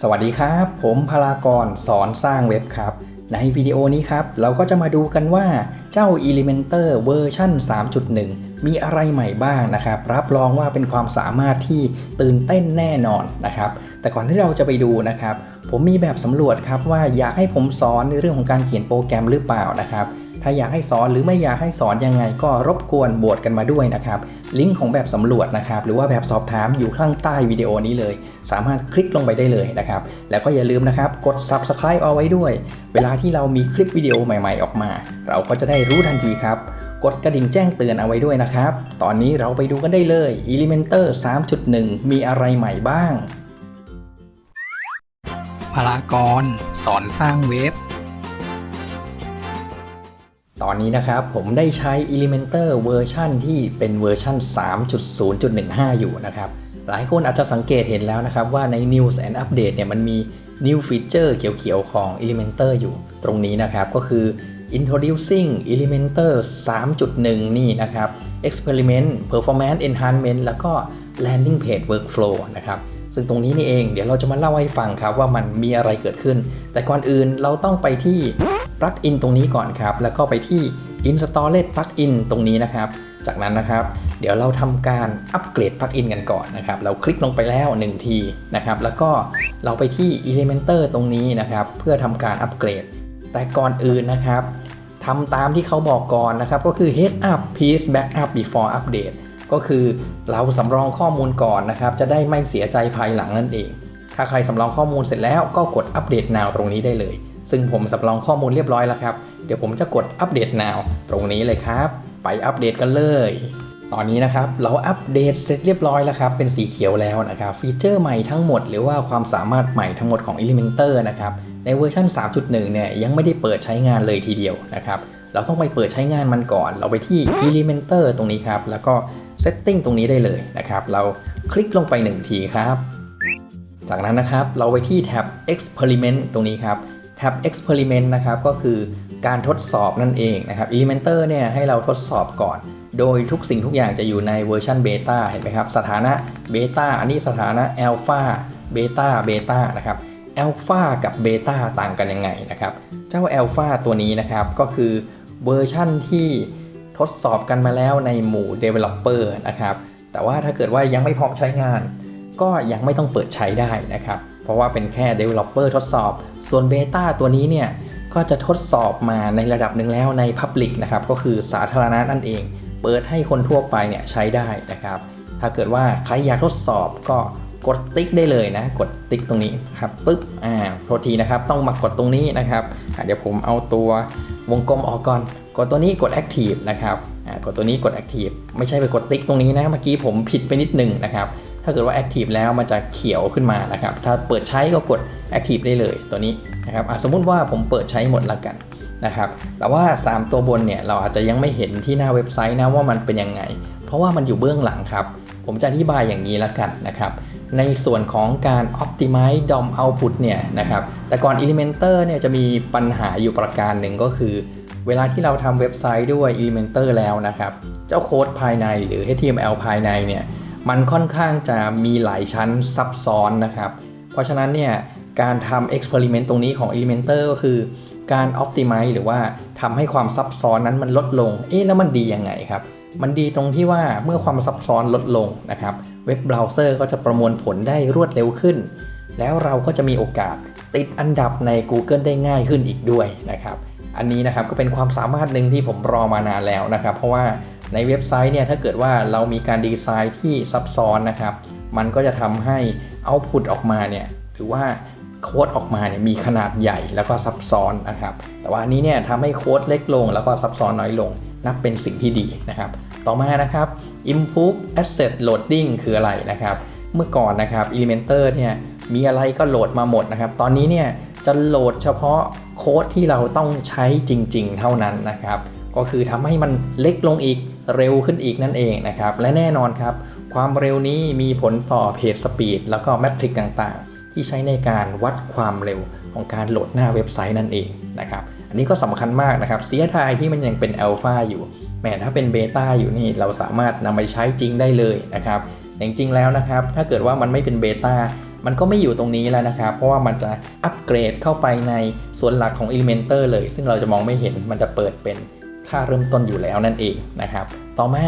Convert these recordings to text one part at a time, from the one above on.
สวัสดีครับ ผมพลากรสอนสร้างเว็บครับ ในวิดีโอนี้ครับ เราก็จะมาดูกันว่าเจ้า Elementor เวอร์ชัน3.1 มีอะไรใหม่บ้างนะครับ รับรองว่าเป็นความสามารถที่ตื่นเต้นแน่นอนนะครับ แต่ก่อนที่เราจะไปดูนะครับ ผมมีแบบสำรวจครับว่าอยากให้ผมสอนในเรื่องของการเขียนโปรแกรมหรือเปล่านะครับ ถ้าอยากให้สอนหรือไม่อยากให้สอนยังไงก็รบกวนบวชกันมาด้วยนะครับ ลิงก์ของแบบสำรวจนะครับ หรือว่าแบบสอบถามอยู่ข้างใต้วิดีโอนี้เลย สามารถคลิกลงไปได้เลยนะครับ แล้วก็อย่าลืมนะครับ กด subscribe เอาไว้ด้วย เวลาที่เรามีคลิปวิดีโอใหม่ๆออกมา เราก็จะได้รู้ทันทีครับ กดกระดิ่งแจ้งเตือนเอาไว้ด้วยนะครับ ตอนนี้เราไปดูกันได้เลย Elementor 3.1 มีอะไรใหม่บ้างพลากรสอนสร้างเว็บ ตอนนี้นะครับผมได้ใช้ Elementor เวอร์ชันที่เป็นเวอร์ชัน3.0.15 อยู่นะครับ หลายคนอาจจะสังเกตเห็นแล้วนะครับว่าใน News and Update เนี่ยมันมี New Feature เขียวๆของ Elementor อยู่ ตรงนี้นะครับก็คือ Introducing Elementor 3.1 นี่นะครับ Experiment Performance Enhancement แล้วก็ Landing Page Workflow นะครับซึ่งตรงนี้นี่เองเดี๋ยวเราจะมาเล่าให้ฟังครับว่ามันมีอะไรเกิดขึ้น แต่ก่อนอื่นเราต้องไปที่ plugin ตรงนี้ก่อนครับ แล้วก็ไปที่ installed plugin ตรงนี้นะครับ จากนั้นนะครับ เดี๋ยวเราทำการอัปเกรด plugin กันก่อนนะครับ เราคลิกลงไปแล้ว 1 ทีนะครับ แล้วก็เราไปที่ Elementor ตรงนี้นะครับ เพื่อทำการอัปเกรด แต่ก่อนอื่นนะครับทำตามที่เขาบอกก่อนนะครับ ก็คือ head up please back up before update ก็คือเราสำรองข้อมูลก่อนนะครับ จะได้ไม่เสียใจภายหลังนั่นเอง ถ้าใครสำรองข้อมูลเสร็จแล้วก็กดอัปเดต now ตรงนี้ได้เลย ซึ่งผมสำรองข้อมูลเรียบร้อยแล้วครับ เดี๋ยวผมจะกดอัปเดต now ตรงนี้เลยครับ ไปอัปเดตกันเลย ตอนนี้นะครับเราอัปเดตเสร็จเรียบร้อยแล้วครับ เป็นสีเขียวแล้วนะครับ ฟีเจอร์ใหม่ทั้งหมดหรือว่าความสามารถใหม่ทั้งหมดของ Elementor นะครับ ในเวอร์ชัน3.1 เนี่ยยังไม่ได้เปิดใช้งานเลยทีเดียวนะครับ เราต้องไปเปิดใช้งานมันก่อน เราไปที่ Elementor ตรงนี้ครับ แล้วก็ Setting ตรงนี้ได้เลยนะครับ เราคลิกลงไป1ทีครับ จากนั้นนะครับเราไปที่แท็บ Experiment ตรงนี้ครับ แท็บ Experiment นะครับก็คือการทดสอบนั่นเองนะครับ Elementor เนี่ยให้เราทดสอบก่อน โดยทุกสิ่งทุกอย่างจะอยู่ในเวอร์ชันเบต้าเห็นไหมครับ สถานะเบต้าอันนี้สถานะ Alpha เบต้าเบต้านะครับ Alpha กับเบต้าต่างกันยังไงนะครับ เจ้า Alpha ตัวนี้นะครับก็คือเวอร์ชั่นที่ทดสอบกันมาแล้วในหมู่ Developer นะครับแต่ว่าถ้าเกิดว่ายังไม่พร้อมใช้งาน ก็ยังไม่ต้องเปิดใช้ได้นะครับ เพราะว่าเป็นแค่ Developer ทดสอบ ส่วน Beta ตัวนี้เนี่ย ก็จะทดสอบมาในระดับหนึ่งแล้วใน Public นะครับ ก็คือสาธารณะนั่นเอง เปิดให้คนทั่วไปเนี่ยใช้ได้นะครับ ถ้าเกิดว่าใครอยากทดสอบก็กดติ๊กได้เลยนะ กดติ๊กตรงนี้ครับปึ๊บอ่าโทษทีนะครับ ต้องมากดตรงนี้นะครับเดี๋ยวผมเอาตัววงกลมออกก่อน กดตัวนี้กด Active นะครับอ่ากดตัวนี้กด Active ไม่ใช่ไปกดติ๊กตรงนี้นะ เมื่อกี้ผมผิดไปนิดนึงนะครับ ถ้าเกิดว่า Active แล้วมันจะเขียวขึ้นมานะครับ ถ้าเปิดใช้ก็กด Active ได้เลยตัวนี้นะครับอะสมมุติว่าผมเปิดใช้หมดละกันนะครับ แต่ว่า 3 ตัวบนเนี่ยเราอาจจะยังไม่เห็นที่หน้าเว็บไซต์นะว่ามันเป็นยังไง เพราะว่ามันอยู่เบื้องหลังครับ ผมจะอธิบายอย่างนี้ละกันนะครับ ในส่วนของการ optimize DOM output เนี่ยนะครับ แต่ก่อน Elementor เนี่ยจะมีปัญหาอยู่ประการหนึ่งก็คือ เวลาที่เราทำเว็บไซต์ด้วย Elementor แล้วนะครับ เจ้าโค้ดภายในหรือ HTML ภายในเนี่ย มันค่อนข้างจะมีหลายชั้นซับซ้อนนะครับ เพราะฉะนั้นเนี่ยการทำ experiment ตรงนี้ของ Elementor ก็คือการ optimize หรือว่าทำให้ความซับซ้อนนั้นมันลดลง เอ๊ะแล้วมันดียังไงครับ มันดีตรงที่ว่าเมื่อความซับซ้อนลดลงนะครับเว็บเบราว์เซอร์ก็จะประมวลผลได้รวดเร็วขึ้น แล้วเราก็จะมีโอกาสติดอันดับใน Google ได้ง่ายขึ้นอีกด้วยนะครับ อันนี้นะครับก็เป็นความสามารถหนึ่งที่ผมรอมานานแล้วนะครับ เพราะว่า ในเว็บไซต์เนี่ยถ้าเกิดว่าเรามีการดีไซน์ที่ซับซ้อนนะครับ มันก็จะทำให้เอาพุตออกมาเนี่ยหรือว่าโค้ดออกมาเนี่ยมีขนาดใหญ่แล้วก็ซับซ้อนนะครับ แต่ว่าอันนี้เนี่ยทำให้โค้ดเล็กลงแล้วก็ซับซ้อนน้อยลง นับเป็นสิ่งที่ดีนะครับ ต่อมานะครับ improve asset loading คืออะไรนะครับ เมื่อก่อนนะครับ Elementor เนี่ยมีอะไรก็โหลดมาหมดนะครับ ตอนนี้เนี่ยจะโหลดเฉพาะโค้ดที่เราต้องใช้จริง ๆ เท่านั้นนะครับ ก็คือทำให้มันเล็กลงอีก เร็วขึ้นอีกนั่นเองนะครับ และแน่นอนครับ ความเร็วนี้มีผลต่อเพจสปีดแล้วก็แมทริกต่างๆ ที่ใช้ในการวัดความเร็วของการโหลดหน้าเว็บไซต์นั่นเองนะครับ อันนี้ก็สำคัญมากนะครับ เสียดายที่มันยังเป็นอัลฟาอยู่แหมถ้าเป็นเบต้าอยู่นี่เราสามารถนำไปใช้จริงได้เลยนะครับแต่จริงๆแล้วนะครับ ถ้าเกิดว่ามันไม่เป็นเบต้ามันก็ไม่อยู่ตรงนี้แล้วนะครับ เพราะว่ามันจะอัปเกรดเข้าไปในส่วนหลักของ Elementor เลย ซึ่งเราจะมองไม่เห็นมันจะเปิดเป็น ค่าเริ่มต้นอยู่แล้วนั่นเองนะครับ ต่อมา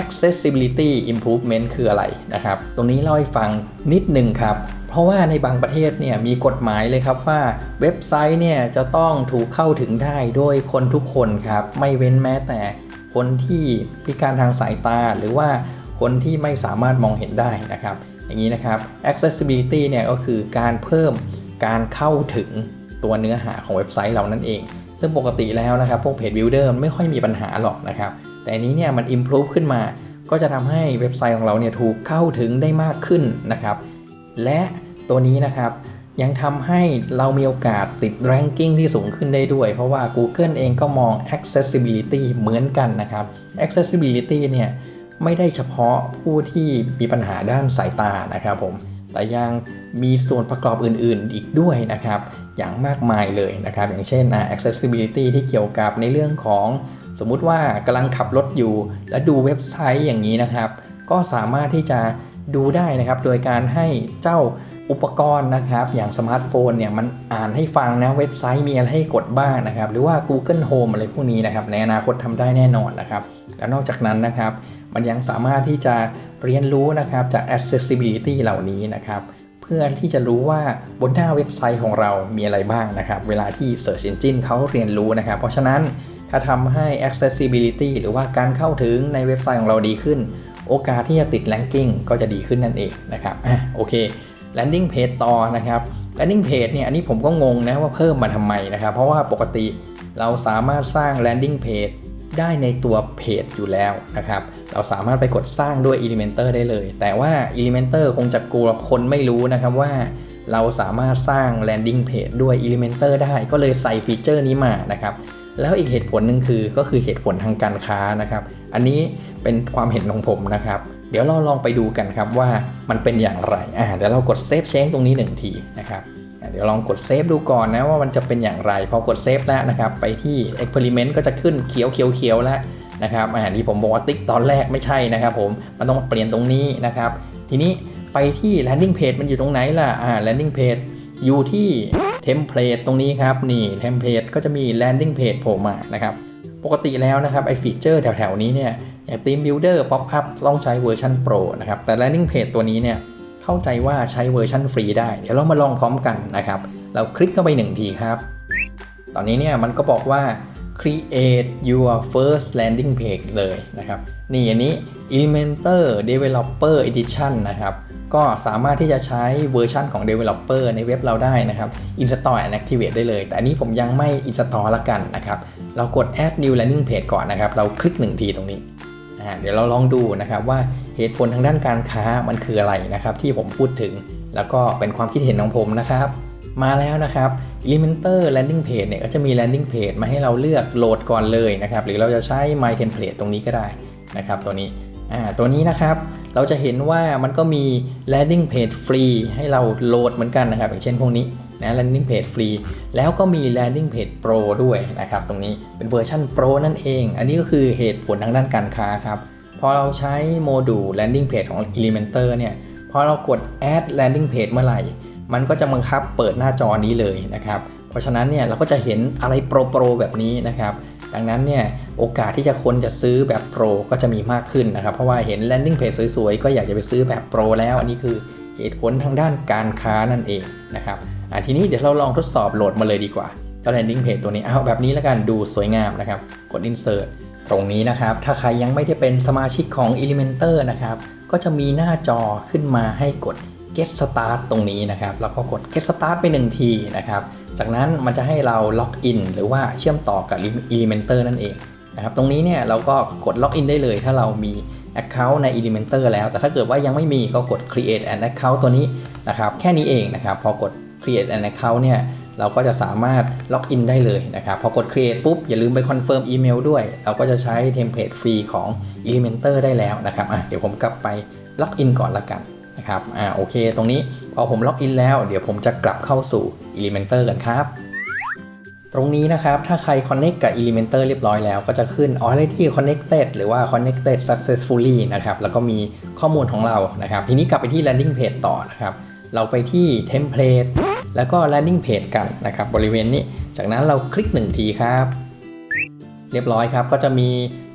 accessibility improvement คืออะไรนะครับ ตรงนี้เล่าให้ฟังนิดหนึ่งครับ เพราะว่าในบางประเทศเนี่ยมีกฎหมายเลยครับว่าเว็บไซต์เนี่ยจะต้องถูกเข้าถึงได้โดยคนทุกคนครับ ไม่เว้นแม้แต่คนที่พิการทางสายตาหรือว่าคนที่ไม่สามารถมองเห็นได้นะครับ อย่างนี้นะครับ accessibility เนี่ยก็คือการเพิ่มการเข้าถึงตัวเนื้อหาของเว็บไซต์เรานั่นเอง ซึ่งปกติแล้วนะครับ พวกเพจ builder ไม่ค่อยมีปัญหาหรอกนะครับ แต่อันนี้เนี่ยมัน improve ขึ้นมา ก็จะทำให้เว็บไซต์ของเราเนี่ยถูกเข้าถึงได้มากขึ้นนะครับ และตัวนี้นะครับยังทำให้เรามีโอกาสติด ranking ที่สูงขึ้นได้ด้วย เพราะว่า Google เองก็มอง accessibility เหมือนกันนะครับ accessibility เนี่ยไม่ได้เฉพาะผู้ที่มีปัญหาด้านสายตานะครับผม แต่ยังมีส่วนประกอบอื่นๆอีกด้วยนะครับ อย่างมากมายเลยนะครับ อย่างเช่น accessibility ที่เกี่ยวกับในเรื่องของสมมุติว่ากำลังขับรถอยู่ และดูเว็บไซต์อย่างนี้นะครับ ก็สามารถที่จะดูได้นะครับ โดยการให้เจ้าอุปกรณ์นะครับ อย่างสมาร์ทโฟนเนี่ยมันอ่านให้ฟังนะเว็บไซต์มีอะไรให้กดบ้างนะครับ หรือว่า Google Home อะไรพวกนี้นะครับ ในอนาคตทำได้แน่นอนนะครับ และนอกจากนั้นนะครับ มันยังสามารถที่จะเรียนรู้นะครับจาก accessibility เหล่านี้นะครับ เพื่อที่จะรู้ว่าบนหน้าเว็บไซต์ของเรามีอะไรบ้างนะครับ เวลาที่ Search Engine เขาเรียนรู้นะครับ เพราะฉะนั้นถ้าทำให้ accessibility หรือว่าการเข้าถึงในเว็บไซต์ของเราดีขึ้น โอกาสที่จะติด ranking ก็จะดีขึ้นนั่นเองนะครับอะโอเค landing page ต่อนะครับ landing page เนี่ยอันนี้ผมก็งงนะว่าเพิ่มมาทำไมนะครับ เพราะว่าปกติเราสามารถสร้าง landing page ได้ในตัวเพจอยู่แล้วนะครับ เราสามารถไปกดสร้างด้วย Elementor ได้เลย แต่ว่า Elementor คงจะกลัวคนไม่รู้นะครับว่าเราสามารถสร้าง landing page ด้วย Elementor ได้ก็เลยใส่ฟีเจอร์นี้มานะครับแล้วอีกเหตุผลหนึ่งคือก็คือเหตุผลทางการค้านะครับ อันนี้เป็นความเห็นของผมนะครับ เดี๋ยวเราลองไปดูกันครับว่ามันเป็นอย่างไรอ่าเดี๋ยวเรากด save change ตรงนี้หนึ่งทีนะครับเดี๋ยวลองกดเซฟดูก่อนนะว่ามันจะเป็นอย่างไรพอกดเซฟแล้วนะครับ ไปที่ experiment ก็จะขึ้นเขียวเขียวเขียวแล้ว นะครับอ่าที่ผมบอกว่าติ๊กตอนแรกไม่ใช่นะครับผมมันต้องเปลี่ยนตรงนี้นะครับ ทีนี้ไปที่ landing page มันอยู่ตรงไหนล่ะอ่า landing page อยู่ที่ template ตรงนี้ครับนี่ template ก็จะมี landing page โผล่มานะครับปกติแล้วนะครับไอ้ฟีเจอร์แถวๆนี้เนี่ยอย่าง Theme Builder Pop Up ต้องใช้เวอร์ชัน Pro นะครับแต่ Landing Page ตัวนี้เนี่ยเข้าใจว่าใช้เวอร์ชันฟรีได้ เดี๋ยวเรามาลองพร้อมกันนะครับ เราคลิกเข้าไปหนึ่งทีครับ ตอนนี้เนี่ยมันก็บอกว่า create your first landing page เลยนะครับ นี่อันนี้ Elementor Developer Edition นะครับ ก็สามารถที่จะใช้เวอร์ชันของ Developer ในเว็บเราได้นะครับ Install and Activate ได้เลย แต่อันนี้ผมยังไม่ Install ละกันนะครับ เรากด add new landing page ก่อนนะครับ เราคลิก1ทีตรงนี้อ่าเดี๋ยวเราลองดูนะครับว่าเหตุผลทางด้านการค้ามันคืออะไรนะครับ ที่ผมพูดถึง แล้วก็เป็นความคิดเห็นของผมนะครับ มาแล้วนะครับ Elementor Landing Page เนี่ยก็จะมี Landing Page มาให้เราเลือกโหลดก่อนเลยนะครับ หรือเราจะใช้ My Template ตรงนี้ก็ได้นะครับ ตัวนี้อ่าตัวนี้นะครับ เราจะเห็นว่ามันก็มี landing page ฟรีให้เราโหลดเหมือนกันนะครับ อย่างเช่นพวกนี้นะ landing page ฟรี แล้วก็มี landing page pro ด้วยนะครับ ตรงนี้เป็นเวอร์ชัน pro นั่นเอง อันนี้ก็คือเหตุผลทางด้านการค้าครับ พอเราใช้โมดูล landing page ของ Elementor เนี่ย พอเรากด add landing page เมื่อไหร่ มันก็จะบังคับเปิดหน้าจอนี้เลยนะครับ เพราะฉะนั้นเนี่ยเราก็จะเห็นอะไรโปรโปรแบบนี้นะครับ ดังนั้นเนี่ยโอกาสที่จะคนจะซื้อแบบโปรก็จะมีมากขึ้นนะครับ เพราะว่าเห็น landing page สวยๆ ก็อยากจะไปซื้อแบบโปรแล้ว อันนี้คือเหตุผลทางด้านการค้านั่นเองนะครับอะทีนี้เดี๋ยวเราลองทดสอบโหลดมาเลยดีกว่าก็ landing page ตัวนี้เอาแบบนี้แล้วกันดูสวยงามนะครับ กด insert ตรงนี้นะครับ ถ้าใครยังไม่ได้เป็นสมาชิกของ Elementor นะครับ ก็จะมีหน้าจอขึ้นมาให้กด get start ตรงนี้นะครับแล้วก็กด get start ไป 1 ทีนะครับจากนั้นมันจะให้เราล็อกอินหรือว่าเชื่อมต่อกับ Elementor นั่นเองนะครับตรงนี้เนี่ยเราก็กดล็อกอินได้เลยถ้าเรามี Account ใน Elementor แล้ว แต่ถ้าเกิดว่ายังไม่มีก็กด create an account ตัวนี้นะครับแค่นี้เองนะครับพอกด create an account เนี่ยเราก็จะสามารถล็อกอินได้เลยนะครับพอกด create ปุ๊บ อย่าลืมไปคอนเฟิร์มอีเมลด้วย เราก็จะใช้เทมเพลตฟรีของ Elementor ได้แล้วนะครับอะเดี๋ยวผมกลับไปล็อกอินก่อนละกัน นะครับอ่าโอเค ตรงนี้พอผมล็อกอินแล้ว เดี๋ยวผมจะกลับเข้าสู่ Elementor กันครับ ตรงนี้นะครับ ถ้าใคร connect กับ Elementor เรียบร้อยแล้ว ก็จะขึ้น already connected หรือว่า connected successfully นะครับ แล้วก็มีข้อมูลของเรานะครับ ทีนี้กลับไปที่ landing page ต่อนะครับ เราไปที่ Template แล้วก็ Landing Page กันนะครับ บริเวณนี้ จากนั้นเราคลิก 1 ทีครับ เรียบร้อยครับ ก็จะมี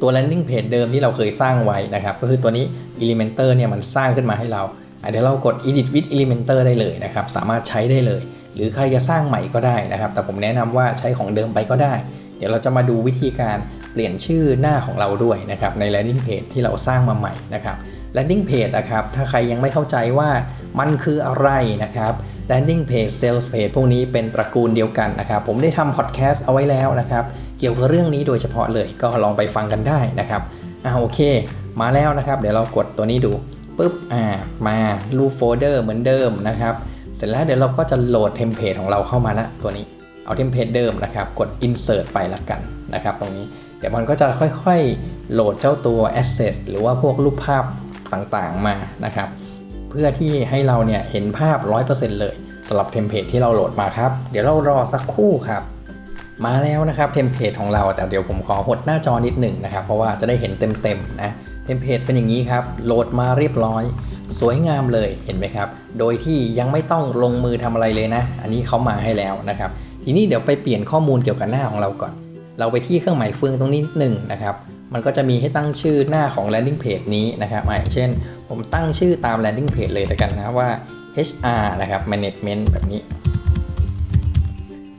ตัว landing page เดิมที่เราเคยสร้างไว้นะครับ ก็คือตัวนี้ Elementor เนี่ยมันสร้างขึ้นมาให้เรา เดี๋ยวเรากด edit with Elementor ได้เลยนะครับ สามารถใช้ได้เลย หรือใครจะสร้างใหม่ก็ได้นะครับ แต่ผมแนะนำว่าใช้ของเดิมไปก็ได้ เดี๋ยวเราจะมาดูวิธีการเปลี่ยนชื่อหน้าของเราด้วยนะครับ ใน landing page ที่เราสร้างมาใหม่นะครับ landing page นะครับ ถ้าใครยังไม่เข้าใจว่ามันคืออะไรนะครับ landing page sales page พวกนี้เป็นตระกูลเดียวกันนะครับ ผมได้ทำ podcast เอาไว้แล้วนะครับ เกี่ยวกับเรื่องนี้โดยเฉพาะเลย ก็ลองไปฟังกันได้นะครับอ่าโอเค มาแล้วนะครับ เดี๋ยวเรากดตัวนี้ดู ปุ๊บอ่ามารูปโฟลเดอร์เหมือนเดิมนะครับ เสร็จแล้วเดี๋ยวเราก็จะโหลดเทมเพลตของเราเข้ามาละตัวนี้เอาเทมเพลตเดิมนะครับ กด insert ไปละกันนะครับตรงนี้เดี๋ยวมันก็จะค่อยๆ โหลดเจ้าตัว asset หรือว่าพวกรูปภาพต่างๆมานะครับ เพื่อที่ให้เราเนี่ยเห็นภาพ 100%เลยสำหรับเทมเพลตที่เราโหลดมาครับ เดี๋ยวเรารอสักครู่ครับ มาแล้วนะครับเทมเพลตของเราแต่เดี๋ยวผมขอหดหน้าจอนิดหนึ่งนะครับ เพราะว่าจะได้เห็นเต็มๆนะ เทมเพลตเป็นอย่างนี้ครับ โหลดมาเรียบร้อย สวยงามเลยเห็นไหมครับ โดยที่ยังไม่ต้องลงมือทำอะไรเลยนะ อันนี้เขามาให้แล้วนะครับ ทีนี้เดี๋ยวไปเปลี่ยนข้อมูลเกี่ยวกับหน้าของเราก่อน เราไปที่เครื่องหมายเฟืองตรงนี้นิดหนึ่งนะครับมันก็จะมีให้ตั้งชื่อหน้าของ landing page นี้นะครับอ่าอย่างเช่น ผมตั้งชื่อตาม landing page เลยแล้วกันนะว่า HR นะครับ management แบบนี้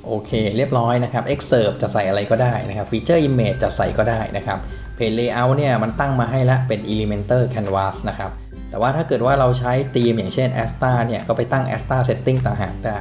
โอเค เรียบร้อยนะครับ excerpt จะใส่อะไรก็ได้นะครับ feature image จะใส่ก็ได้นะครับ page layout เนี่ยมันตั้งมาให้ละเป็น Elementor Canvas นะครับ แต่ว่าถ้าเกิดว่าเราใช้ธีมอย่างเช่น Asta เนี่ยก็ไปตั้ง Asta setting ต่างหากได้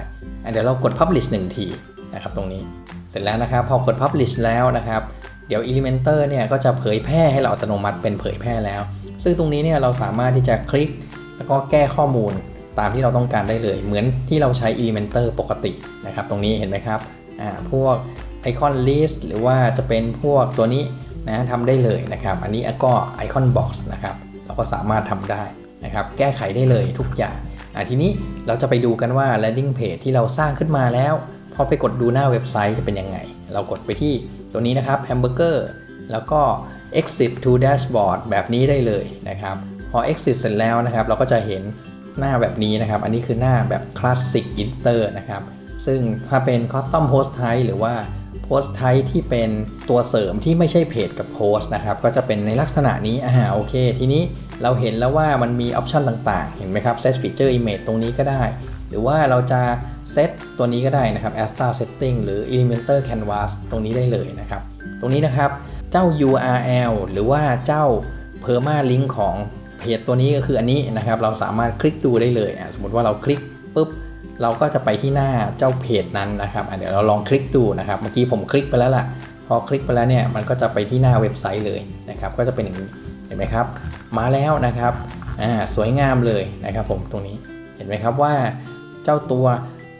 เดี๋ยวเรากด publish 1 ทีนะครับตรงนี้ เสร็จแล้วนะครับ พอกด publish แล้วนะครับ เดี๋ยว Elementor เนี่ยก็จะเผยแพร่ให้เราอัตโนมัติเป็นเผยแพร่แล้ว ซึ่งตรงนี้เนี่ยเราสามารถที่จะคลิก แล้วก็แก้ข้อมูล ตามที่เราต้องการได้เลย เหมือนที่เราใช้ Elementor ปกตินะครับ ตรงนี้เห็นไหมครับอ่าพวกไอคอน list หรือว่าจะเป็นพวกตัวนี้นะทำได้เลยนะครับ อันนี้ก็ไอคอน box นะครับ เราก็สามารถทำได้นะครับ แก้ไขได้เลยทุกอย่างอ่าทีนี้เราจะไปดูกันว่า landing page ที่เราสร้างขึ้นมาแล้ว พอไปกดดูหน้าเว็บไซต์จะเป็นยังไง เรากดไปที่ตัวนี้นะครับ hamburger แล้วก็ exit to dashboard แบบนี้ได้เลยนะครับ พอ exit เสร็จแล้วนะครับ เราก็จะเห็น หน้าแบบนี้นะครับ อันนี้คือหน้าแบบ classic editor นะครับ ซึ่งถ้าเป็น custom post type หรือว่า post type ที่เป็นตัวเสริมที่ไม่ใช่เพจกับโพสต์นะครับ ก็จะเป็นในลักษณะนี้อ่าโอเค ทีนี้เราเห็นแล้วว่ามันมีออปชันต่างๆ เห็นไหมครับ set feature image ตรงนี้ก็ได้ หรือว่าเราจะเซตตัวนี้ก็ได้นะครับ Asta setting หรือ Elementor Canvas ตรงนี้ได้เลยนะครับ ตรงนี้นะครับ เจ้า URL หรือว่าเจ้า permalink ของ เพจตัวนี้ก็คืออันนี้นะครับ เราสามารถคลิกดูได้เลยอะสมมติว่าเราคลิกปุ๊บเราก็จะไปที่หน้าเจ้าเพจนั้นนะครับเดี๋ยวเราลองคลิกดูนะครับ เมื่อกี้ผมคลิกไปแล้วล่ะ พอคลิกไปแล้วเนี่ยมันก็จะไปที่หน้าเว็บไซต์เลยนะครับ ก็จะเป็นอย่างนี้เห็นไหมครับ มาแล้วนะครับอ่าสวยงามเลยนะครับผมตรงนี้เห็นไหมครับว่าเจ้าตัว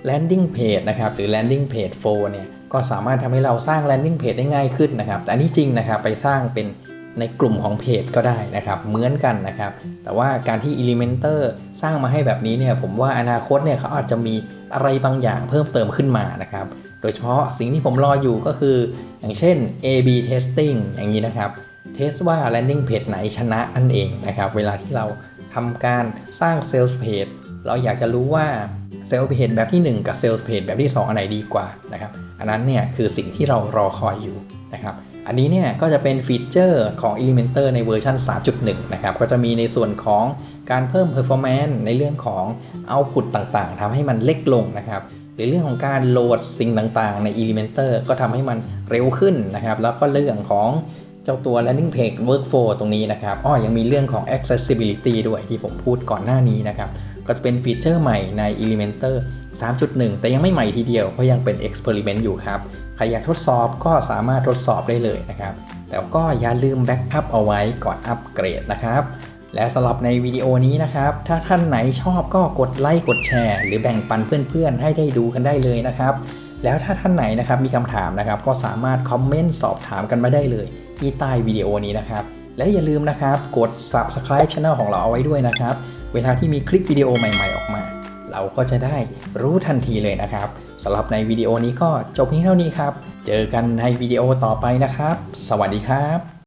landing page นะครับหรือ landing page 4เนี่ยก็สามารถทำให้เราสร้าง landing page ได้ง่ายขึ้นนะครับ แต่อันนี้จริงนะครับไปสร้างเป็น ในกลุ่มของเพจก็ได้นะครับ เหมือนกันนะครับ แต่ว่าการที่ Elementor สร้างมาให้แบบนี้เนี่ยผมว่าอนาคตเนี่ยเขาอาจจะมีอะไรบางอย่างเพิ่มเติมขึ้นมานะครับ โดยเฉพาะสิ่งที่ผมรออยู่ก็คือ อย่างเช่น A/B testing อย่างนี้นะครับ เทสว่า landing page ไหนชนะนั่นเองนะครับ เวลาที่เราทำการสร้าง sales page เราอยากจะรู้ว่า sales page แบบที่ 1 กับ sales page แบบที่ 2 อันไหนดีกว่านะครับ อันนั้นเนี่ยคือสิ่งที่เรารอคอยอยู่นะครับ อันนี้เนี่ยก็จะเป็นฟีเจอร์ของ Elementor ในเวอร์ชัน3.1 นะครับ ก็จะมีในส่วนของการเพิ่ม performance ในเรื่องของ output ต่างๆทำให้มันเล็กลงนะครับหรือเรื่องของการโหลดสิ่งต่างๆ ใน Elementor ก็ทำให้มันเร็วขึ้นนะครับ แล้วก็เรื่องของเจ้าตัว landing page workflow ตรงนี้นะครับอ้อยังมีเรื่องของ accessibility ด้วยที่ผมพูดก่อนหน้านี้นะครับ ก็จะเป็นฟีเจอร์ใหม่ใน Elementor 3.1 แต่ยังไม่ใหม่ทีเดียว เพราะยังเป็น experiment อยู่ครับ ใครอยากทดสอบก็สามารถทดสอบได้เลยนะครับ แต่ก็อย่าลืมแบ็กอัพเอาไว้ก่อนอัปเกรดนะครับ และสำหรับในวิดีโอนี้นะครับ ถ้าท่านไหนชอบก็กดไลค์กดแชร์ หรือแบ่งปันเพื่อนๆ ให้ได้ดูกันได้เลยนะครับ แล้วถ้าท่านไหนนะครับมีคำถามนะครับ ก็สามารถคอมเมนต์สอบถามกันมาได้เลยที่ใต้วิดีโอนี้นะครับ และอย่าลืมนะครับกด subscribe channel ของเราเอาไว้ด้วยนะครับ เวลาที่มีคลิปวิดีโอใหม่ ๆ ออกมา เราก็จะได้รู้ทันทีเลยนะครับสำหรับในวิดีโอนี้ก็จบเพียงเท่านี้ครับ เจอกันในวิดีโอต่อไปนะครับ สวัสดีครับ